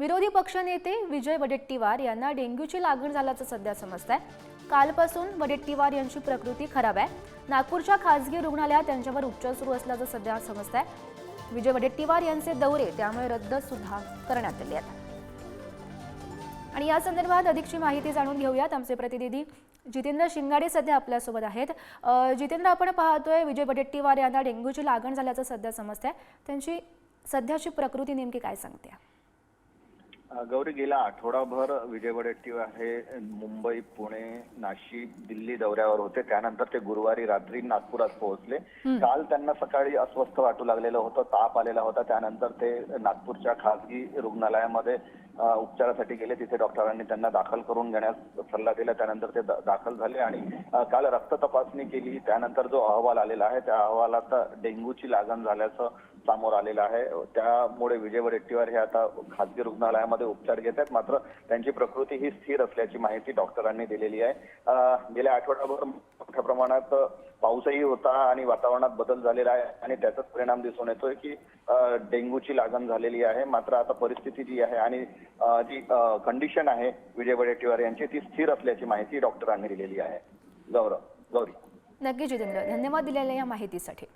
विरोधी पक्षनेते विजय वडेट्टीवार यांना डेंग्यूची लागण झाल्याचं सध्या समजत आहे कालपासून वडेट्टीवार यांची प्रकृती खराब आहे. नागपूरच्या खासगी रुग्णालयात त्यांच्यावर उपचार सुरू असल्याचं सध्या समजत आहे विजय वडेट्टीवार यांचे दौरे त्यामुळे रद्द सुद्धा करण्यात आले आहेत आणि या संदर्भात अधिकची माहिती जाणून घेऊयात. आमचे प्रतिनिधी जितेंद्र शिंगाडे सध्या आपल्यासोबत आहेत. जितेंद्र आपण पाहतोय विजय वडेट्टीवार यांना डेंग्यूची लागण झाल्याचं सध्या समजत आहे त्यांची सध्याची प्रकृती नेमकी काय सांगते? गौरी गेला आठवडाभर विजय वडेट्टीवार हे मुंबई पुणे नाशिक दिल्ली दौऱ्यावर होते. त्यानंतर ते गुरुवारी रात्री नागपुरात पोहोचले. काल त्यांना सकाळी अस्वस्थ वाटू लागलेलं होतं ताप आलेला होता. त्यानंतर ते नागपूरच्या खासगी रुग्णालयामध्ये उपचारासाठी गेले. तिथे डॉक्टरांनी त्यांना दाखल करून घेण्यास सल्ला दिला. त्यानंतर ते दाखल झाले आणि काल रक्त तपासणी केली. त्यानंतर जो अहवाल आलेला आहे त्या अहवालात डेंग्यूची लागण झाल्याचं समोर आलेलं आहे. त्यामुळे विजय वडेट्टीवार हे आता खासगी रुग्णालयामध्ये उपचार घेत आहेत. मात्र त्यांची प्रकृती ही स्थिर असल्याची माहिती डॉक्टरांनी दिलेली आहे. गेल्या आठवड्याभर मोठ्या प्रमाणात पाऊसही होता आणि वातावरणात बदल झालेला आहे आणि त्याचाच परिणाम दिसून येतोय की डेंग्यूची लागण झालेली आहे. मात्र आता परिस्थिती जी आहे आणि जी कंडिशन आहे विजय वडेट्टीवार यांची ती स्थिर असल्याची माहिती डॉक्टरांनी दिलेली आहे. गौरव गौरी. नक्की जितेंद्र धन्यवाद दिलेल्या या माहितीसाठी.